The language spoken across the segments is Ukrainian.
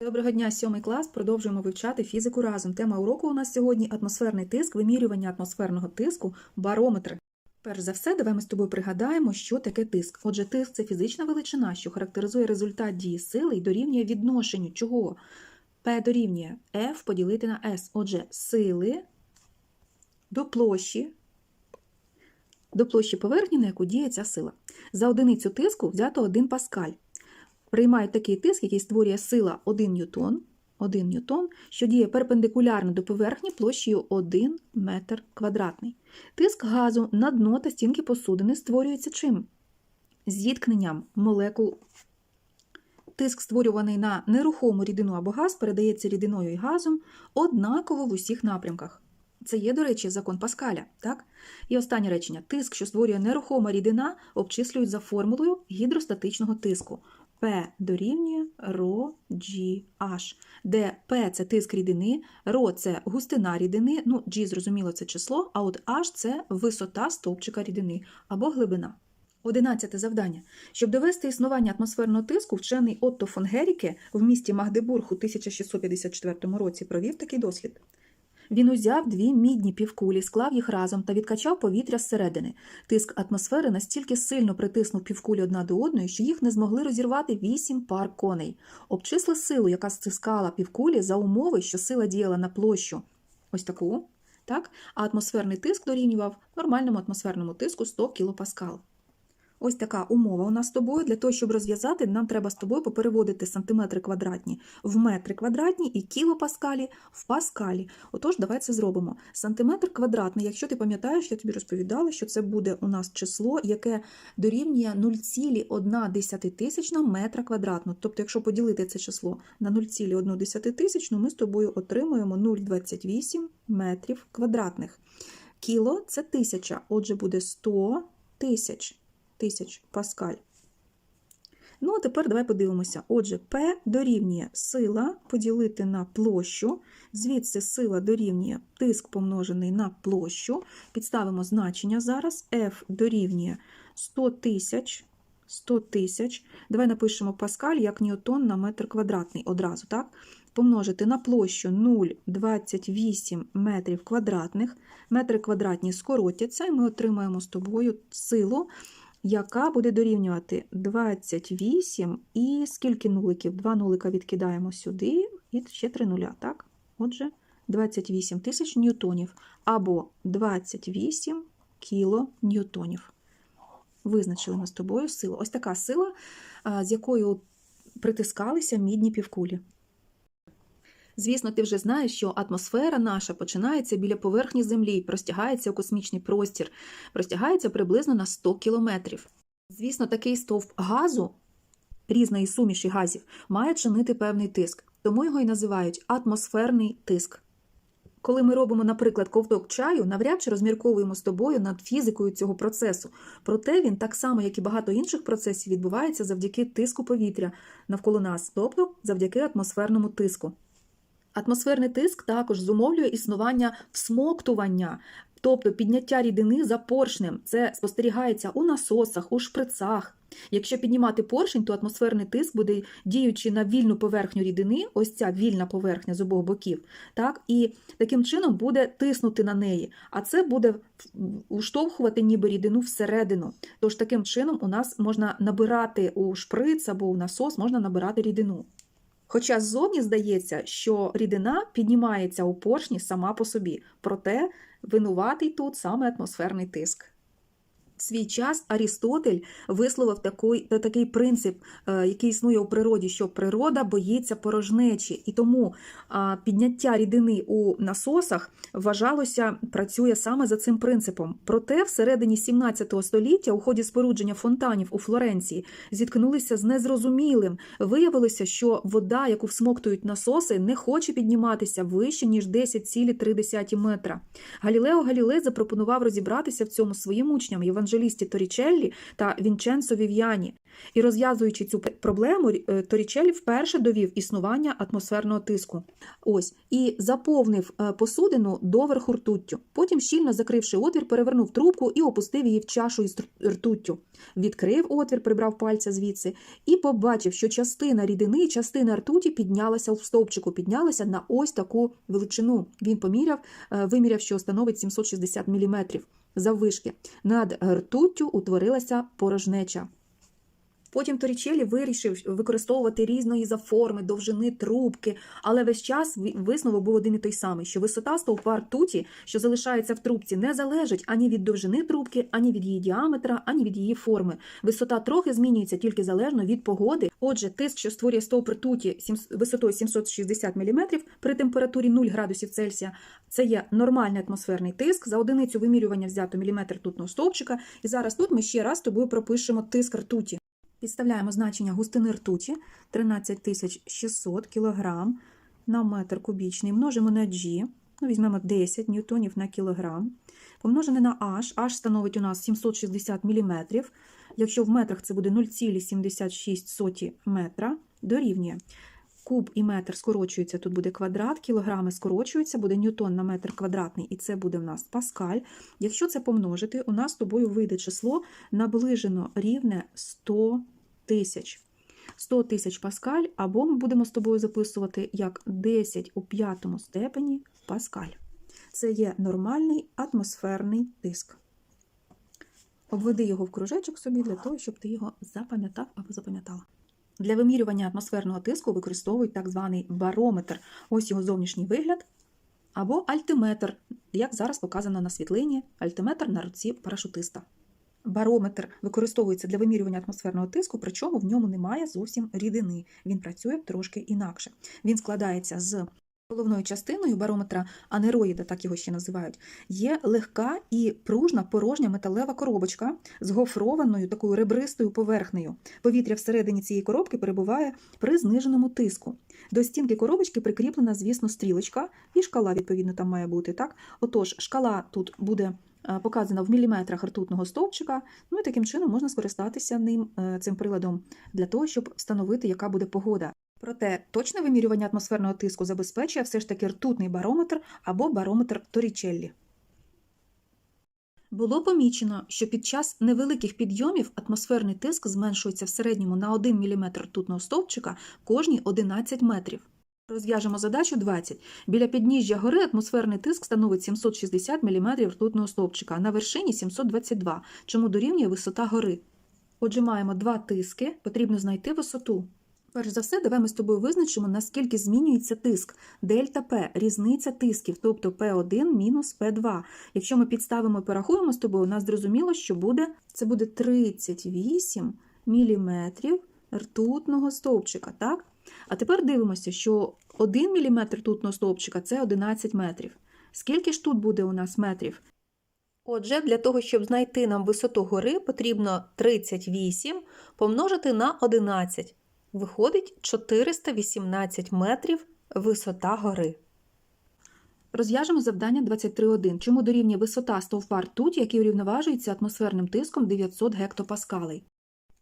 Доброго дня, сьомий клас. Продовжуємо вивчати фізику разом. Тема уроку у нас сьогодні атмосферний тиск, вимірювання атмосферного тиску, барометри. Перш за все, давай ми з тобою пригадаємо, що таке тиск. Отже, тиск це фізична величина, що характеризує результат дії сили і дорівнює відношенню чого? P дорівнює F поділити на S. Отже, сили до площі, до площі поверхні, на яку діє ця сила. За одиницю тиску взято 1 паскаль приймають такий тиск, який створює сила 1 ньютон, 1 ньютон, що діє перпендикулярно до поверхні площею 1 метр квадратний. Тиск газу на дно та стінки посудини створюється чим? Зіткненням молекул. Тиск, створюваний на нерухому рідину або газ, передається рідиною і газом однаково в усіх напрямках. Це є, до речі, закон Паскаля. Так? І останнє речення. Тиск, що створює нерухома рідина, обчислюють за формулою гідростатичного тиску. P дорівнює ρ G H, де P – це тиск рідини, ρ – це густина рідини, ну, G, зрозуміло, це число, а от H – це висота стовпчика рідини або глибина. Одинадцяте завдання. Щоб довести існування атмосферного тиску, вчений Отто фон Геріке в місті Магдебург у 1654 році провів такий дослід. Він узяв дві мідні півкулі, склав їх разом та відкачав повітря зсередини. Тиск атмосфери настільки сильно притиснув півкулі одна до одної, що їх не змогли розірвати вісім пар коней. Обчисли силу, яка стискала півкулі за умови, що сила діяла на площу. Ось таку. Так? А атмосферний тиск дорівнював нормальному атмосферному тиску 100 кПа. Ось така умова у нас з тобою. Для того, щоб розв'язати, нам треба з тобою попереводити сантиметри квадратні в метри квадратні і кілопаскалі в паскалі. Отож, давай це зробимо. Сантиметр квадратний, якщо ти пам'ятаєш, я тобі розповідала, що це буде у нас число, яке дорівнює 0,1 метра квадратного. Тобто, якщо поділити це число на 0,1 тисячну, ми з тобою отримуємо 0,28 метрів квадратних. Кіло це тисяча, отже, буде 100 тисяч тисяч паскаль. Ну, а тепер давай подивимося. Отже, P дорівнює сила поділити на площу. Звідси сила дорівнює тиск помножений на площу. Підставимо значення зараз. F дорівнює 100 тисяч. 100 тисяч. Давай напишемо паскаль як ньютон на метр квадратний одразу, так? Помножити на площу 0,28 метрів квадратних. Метри квадратні скоротяться, і ми отримаємо з тобою силу яка буде дорівнювати 28 і скільки нуликів? Два нулика відкидаємо сюди, і ще три нуля, так? Отже, 28 тисяч ньютонів або 28 кілоньютонів. Визначили ми з тобою силу. Ось така сила, з якою притискалися мідні півкулі. Звісно, ти вже знаєш, що атмосфера наша починається біля поверхні Землі, простягається у космічний простір, простягається приблизно на 100 кілометрів. Звісно, такий стовп газу, різної суміші газів, має чинити певний тиск, тому його і називають атмосферний тиск. Коли ми робимо, наприклад, ковток чаю, навряд чи розмірковуємо з тобою над фізикою цього процесу. Проте він, так само, як і багато інших процесів, відбувається завдяки тиску повітря навколо нас, тобто завдяки атмосферному тиску. Атмосферний тиск також зумовлює існування всмоктування, тобто підняття рідини за поршнем. Це спостерігається у насосах, у шприцах. Якщо піднімати поршень, то атмосферний тиск буде діючи на вільну поверхню рідини, ось ця вільна поверхня з обох боків, так, і таким чином буде тиснути на неї, а це буде уштовхувати ніби рідину всередину. Тож таким чином у нас можна набирати у шприц або у насос, можна набирати рідину. Хоча ззовні здається, що рідина піднімається у поршні сама по собі, проте винуватий тут саме атмосферний тиск. В свій час Арістотель висловив такий, такий принцип, е, який існує у природі, що природа боїться порожнечі, і тому підняття рідини у насосах вважалося, працює саме за цим принципом. Проте, всередині 17 століття, у ході спорудження фонтанів у Флоренції, зіткнулися з незрозумілим. Виявилося, що вода, яку всмоктують насоси, не хоче підніматися вище ніж 10,3 метра. Галілео Галілей запропонував розібратися в цьому своїм учням. Еванджелісті Торічеллі та Вінченцо Вів'яні. І розв'язуючи цю проблему, е, Торічеллі вперше довів існування атмосферного тиску. Ось і заповнив е, посудину доверху ртуттю. Потім, щільно закривши отвір, перевернув трубку і опустив її в чашу із ртуттю. Відкрив отвір, прибрав пальця звідси і побачив, що частина рідини частина ртуті піднялася в стовпчику, піднялася на ось таку величину. Він поміряв, е, виміряв, що становить 760 мм заввишки. Над ртуттю утворилася порожнеча. Потім Торічелі вирішив використовувати різної за форми, довжини трубки, але весь час висновок був один і той самий, що висота стовпа ртуті, що залишається в трубці, не залежить ані від довжини трубки, ані від її діаметра, ані від її форми. Висота трохи змінюється тільки залежно від погоди. Отже, тиск, що створює стовп ртуті висотою 760 мм при температурі 0 градусів Цельсія, це є нормальний атмосферний тиск. За одиницю вимірювання взято міліметр ртутного стовпчика. І зараз тут ми ще раз тобою пропишемо тиск ртуті. Підставляємо значення густини ртуті 13600 кг на метр кубічний. Множимо на G, ну, візьмемо 10 ньютонів на кілограм. Помножене на H, H становить у нас 760 мм. Якщо в метрах це буде 0,76 метра, дорівнює. Куб і метр скорочуються, тут буде квадрат, кілограми скорочуються, буде ньютон на метр квадратний, і це буде в нас паскаль. Якщо це помножити, у нас з тобою вийде число наближено рівне 100 тисяч. 100 тисяч паскаль, або ми будемо з тобою записувати як 10 у п'ятому степені паскаль. Це є нормальний атмосферний тиск. Обведи його в кружечок собі для того, щоб ти його запам'ятав або запам'ятала. Для вимірювання атмосферного тиску використовують так званий барометр. Ось його зовнішній вигляд. Або альтиметр, як зараз показано на світлині, альтиметр на руці парашутиста. Барометр використовується для вимірювання атмосферного тиску, причому в ньому немає зовсім рідини. Він працює трошки інакше. Він складається з головною частиною барометра анероїда, так його ще називають, є легка і пружна порожня металева коробочка з гофрованою такою ребристою поверхнею. Повітря всередині цієї коробки перебуває при зниженому тиску. До стінки коробочки прикріплена, звісно, стрілочка, і шкала, відповідно, там має бути. так? Отож, шкала тут буде е, показана в міліметрах ртутного стовпчика, ну і таким чином можна скористатися ним, е, цим приладом, для того, щоб встановити, яка буде погода. Проте точне вимірювання атмосферного тиску забезпечує все ж таки ртутний барометр або барометр Торічеллі. Було помічено, що під час невеликих підйомів атмосферний тиск зменшується в середньому на 1 мм ртутного стовпчика кожні 11 метрів. Розв'яжемо задачу 20. Біля підніжжя гори атмосферний тиск становить 760 мм ртутного стовпчика, на вершині 722, чому дорівнює висота гори. Отже, маємо два тиски, потрібно знайти висоту. Перш за все, давай ми з тобою визначимо, наскільки змінюється тиск. Дельта П – різниця тисків, тобто P1 мінус P2. Якщо ми підставимо і порахуємо з тобою, у нас зрозуміло, що буде, це буде 38 мм ртутного стовпчика, так? А тепер дивимося, що 1 мм ртутного стовпчика – це 11 метрів. Скільки ж тут буде у нас метрів? Отже, для того, щоб знайти нам висоту гори, потрібно 38 помножити на 11. Виходить 418 метрів висота гори. Розв'яжемо завдання 23.1. Чому дорівнює висота стовпа ртуті, який урівноважується атмосферним тиском 900 гектопаскалей?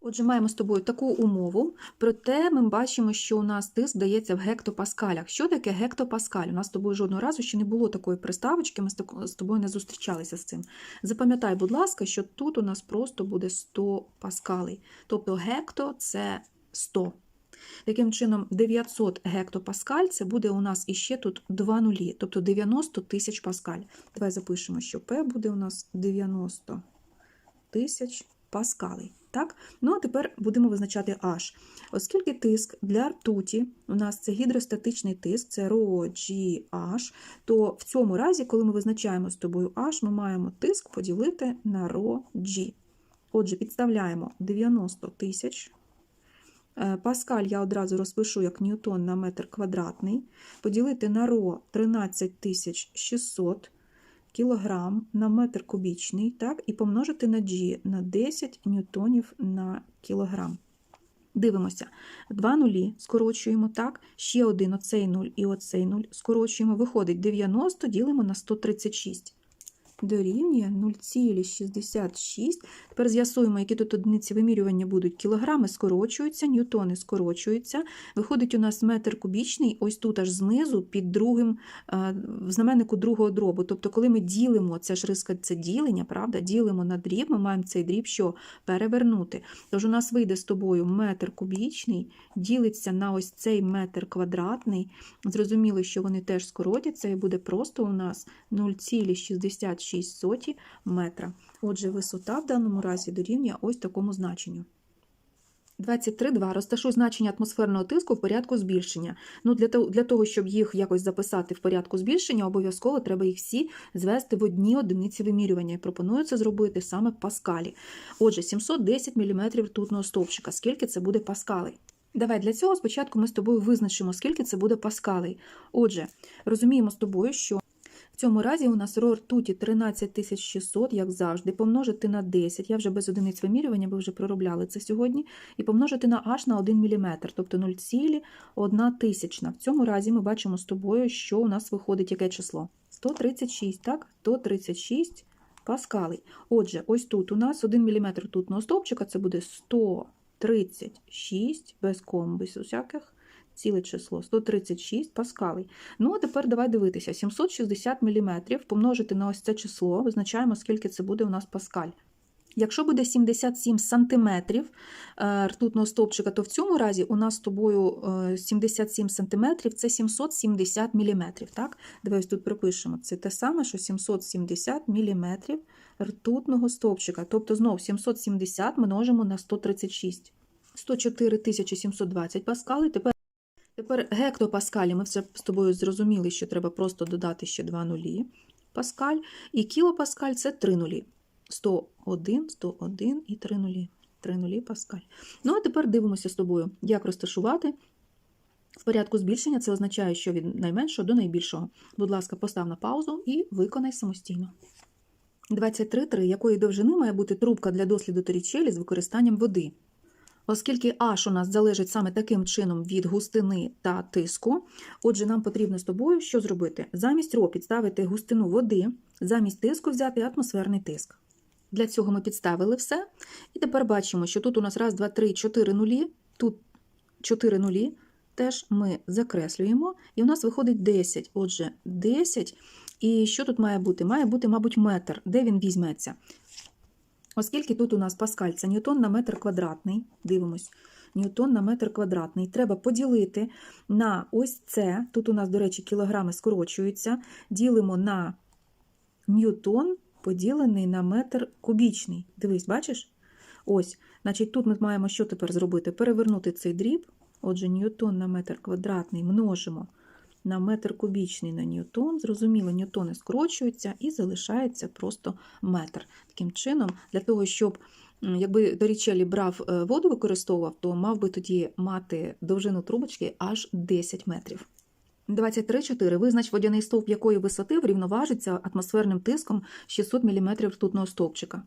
Отже, маємо з тобою таку умову, проте ми бачимо, що у нас тиск дається в гектопаскалях. Що таке гектопаскаль? У нас з тобою жодного разу ще не було такої приставочки, ми з тобою не зустрічалися з цим. Запам'ятай, будь ласка, що тут у нас просто буде 100 паскалей. Тобто гекто це 100. Таким чином, 900 гектопаскаль це буде у нас іще тут 2 нулі, тобто 90 тисяч паскаль. Давай запишемо, що P буде у нас 90 тисяч паскалей. Так? Ну а тепер будемо визначати H. Оскільки тиск для ртуті у нас це гідростатичний тиск, це ρGH, то в цьому разі, коли ми визначаємо з тобою H, ми маємо тиск поділити на ρG. Отже, підставляємо 90 тисяч. Е, Паскаль я одразу розпишу як ньютон на метр квадратний. Поділити на ро 13600 кілограм на метр кубічний, так, і помножити на G на 10 ньютонів на кілограм. Дивимося. Два нулі скорочуємо, так, ще один оцей 0 і оцей 0 скорочуємо. Виходить 90, ділимо на 136. Дорівнює 0,66. Тепер з'ясуємо, які тут одиниці вимірювання будуть. Кілограми скорочуються, ньютони скорочуються. Виходить у нас метр кубічний, ось тут аж знизу, під другим, е, в знаменнику другого дробу. Тобто, коли ми ділимо, це ж риска, це ділення, правда? Ділимо на дріб, ми маємо цей дріб що? Перевернути. Тож у нас вийде з тобою метр кубічний, ділиться на ось цей метр квадратний. Зрозуміло, що вони теж скоротяться, і буде просто у нас 0,66 метра. Отже, висота в даному разі дорівнює ось такому значенню. 23.2. Розташуй значення атмосферного тиску в порядку збільшення. Ну, для, того, для того, щоб їх якось записати в порядку збільшення, обов'язково треба їх всі звести в одні одиниці вимірювання. І пропоную це зробити саме паскалі. Отже, 710 мм ртутного стовпчика. Скільки це буде паскалей? Давай для цього спочатку ми з тобою визначимо, скільки це буде паскалей. Отже, розуміємо з тобою, що в цьому разі у нас ро ртуті 13600, як завжди, помножити на 10, я вже без одиниць вимірювання, ви вже проробляли це сьогодні, і помножити на h на 1 мм, тобто 0,1 тисячна. В цьому разі ми бачимо з тобою, що у нас виходить яке число? 136, так? 136 паскалей. Отже, ось тут у нас 1 мм ртутного стовпчика, це буде 136, без комбис усяких, ціле число 136 паскалей. Ну, а тепер давай дивитися: 760 мм помножити на ось це число, визначаємо, скільки це буде у нас паскаль. Якщо буде 77 см ртутного стовпчика, то в цьому разі у нас з тобою е, 77 см це 770 мм. Так? Давай тут пропишемо. Це те саме, що 770 мм ртутного стовпчика. Тобто знову 770 множимо на 136. 104 720 паскалей. Тепер Тепер гектопаскалі, ми все з тобою зрозуміли, що треба просто додати ще два нулі паскаль, і кілопаскаль це 3 нулі. 101, 101 і 3 нулі. 3 нулі паскаль. Ну, а тепер дивимося з тобою, як розташувати. В порядку збільшення це означає, що від найменшого до найбільшого. Будь ласка, постав на паузу і виконай самостійно. 23.3. Якої довжини має бути трубка для досліду торічелі з використанням води? Оскільки H у нас залежить саме таким чином від густини та тиску, отже, нам потрібно з тобою що зробити? Замість ро підставити густину води, замість тиску взяти атмосферний тиск. Для цього ми підставили все. І тепер бачимо, що тут у нас раз, два, три, чотири нулі, тут 4 нулі. Теж ми закреслюємо, і у нас виходить 10. Отже, 10. І що тут має бути? Має бути, мабуть, метр. Де він візьметься? Оскільки тут у нас паскаль це ньютон на метр квадратний, дивимось, ньютон на метр квадратний, треба поділити на ось це, тут у нас, до речі, кілограми скорочуються, ділимо на ньютон, поділений на метр кубічний. Дивись, бачиш? Ось, значить, тут ми маємо що тепер зробити? Перевернути цей дріб, отже, ньютон на метр квадратний множимо на метр кубічний на ньютон. Зрозуміло, ньютони скорочуються і залишається просто метр. Таким чином, для того, щоб якби Дорічелі брав е, воду, використовував, то мав би тоді мати довжину трубочки аж 10 метрів. 23.4. Визнач водяний стовп якої висоти врівноважиться атмосферним тиском 600 мм ртутного стовпчика.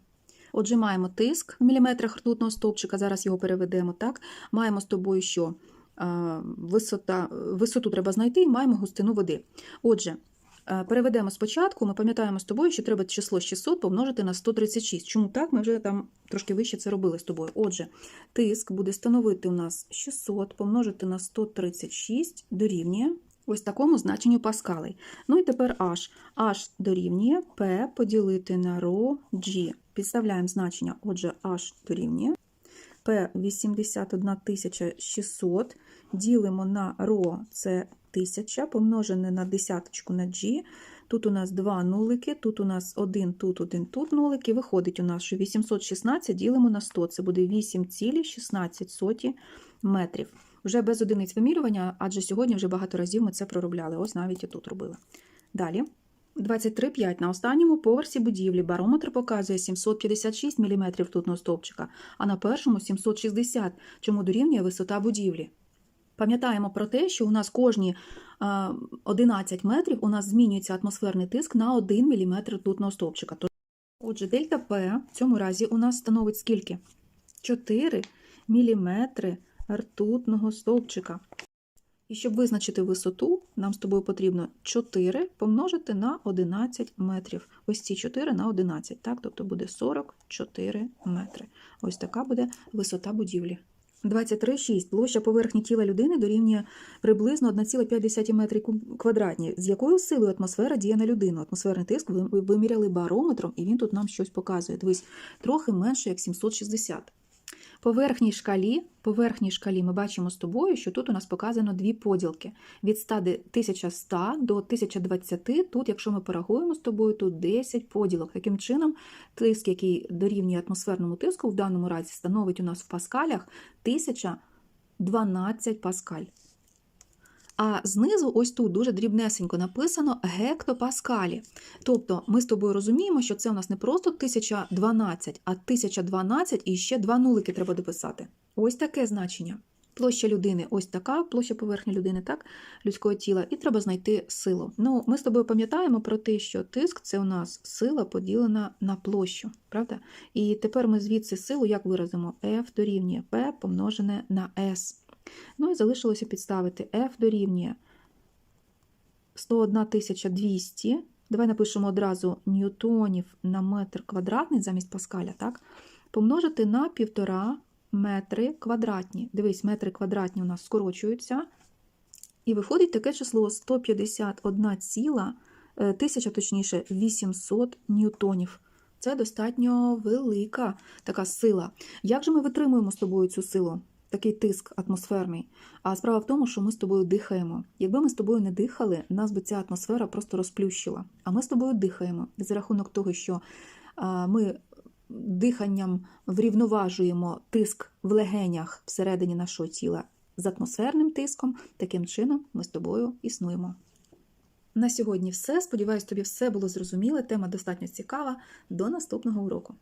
Отже, маємо тиск в міліметрах ртутного стовпчика, зараз його переведемо так. Маємо з тобою що? Висота, висоту треба знайти і маємо густину води. Отже, переведемо спочатку, ми пам'ятаємо з тобою, що треба число 600 помножити на 136. Чому так? Ми вже там трошки вище це робили з тобою. Отже, тиск буде становити у нас 600 помножити на 136 дорівнює ось такому значенню паскалей. Ну і тепер H. H дорівнює P поділити на ρ G. Підставляємо значення, отже, H дорівнює. P 81 600 ділимо на ро, це 1000, помножене на десяточку на G. Тут у нас два нулики, тут у нас один, тут, один, тут нулики. Виходить у нас, що 816 ділимо на 100, це буде 8,16 метрів. Вже без одиниць вимірювання, адже сьогодні вже багато разів ми це проробляли. Ось навіть і тут робили. Далі. 23,5 на останньому поверсі будівлі барометр показує 756 мм ртутного стовпчика, а на першому 760, чому дорівнює висота будівлі. Пам'ятаємо про те, що у нас кожні 11 метрів у нас змінюється атмосферний тиск на 1 мм ртутного стовпчика. Отже, дельта П в цьому разі у нас становить скільки? 4 мм ртутного стовпчика. І щоб визначити висоту, нам з тобою потрібно 4 помножити на 11 метрів. Ось ці 4 на 11, так? тобто буде 44 метри. Ось така буде висота будівлі. 23,6. Площа поверхні тіла людини дорівнює приблизно 1,5 метри куб- квадратні. З якою силою атмосфера діє на людину? Атмосферний тиск ви- виміряли барометром, і він тут нам щось показує. Дивись, трохи менше, як 760. По верхній шкалі, поверхній шкалі ми бачимо з тобою, що тут у нас показано дві поділки. Від 100 де- 1100 до 1020, тут, якщо ми порахуємо з тобою, тут 10 поділок. Таким чином, тиск, який дорівнює атмосферному тиску, в даному разі становить у нас в паскалях 1012 паскаль. А знизу, ось тут дуже дрібнесенько написано гектопаскалі. Тобто ми з тобою розуміємо, що це у нас не просто 1012, а 1012 і ще два нулики треба дописати. Ось таке значення. Площа людини ось така, площа поверхні людини, так, людського тіла, і треба знайти силу. Ну, ми з тобою пам'ятаємо про те, що тиск це у нас сила поділена на площу, правда? І тепер ми звідси силу як виразимо? F дорівнює P помножене на S. Ну і залишилося підставити F дорівнює 101 200. Давай напишемо одразу ньютонів на метр квадратний замість паскаля, так? Помножити на 1,5 метри квадратні. Дивись, метри квадратні у нас скорочуються. І виходить таке число 151 ціла, е, тисяча, точніше, 800 ньютонів. Це достатньо велика така сила. Як же ми витримуємо з тобою цю силу? Такий тиск атмосферний. А справа в тому, що ми з тобою дихаємо. Якби ми з тобою не дихали, нас би ця атмосфера просто розплющила. А ми з тобою дихаємо. За рахунок того, що ми диханням врівноважуємо тиск в легенях всередині нашого тіла з атмосферним тиском, таким чином ми з тобою існуємо. На сьогодні все. Сподіваюсь, тобі все було зрозуміле. Тема достатньо цікава. До наступного уроку.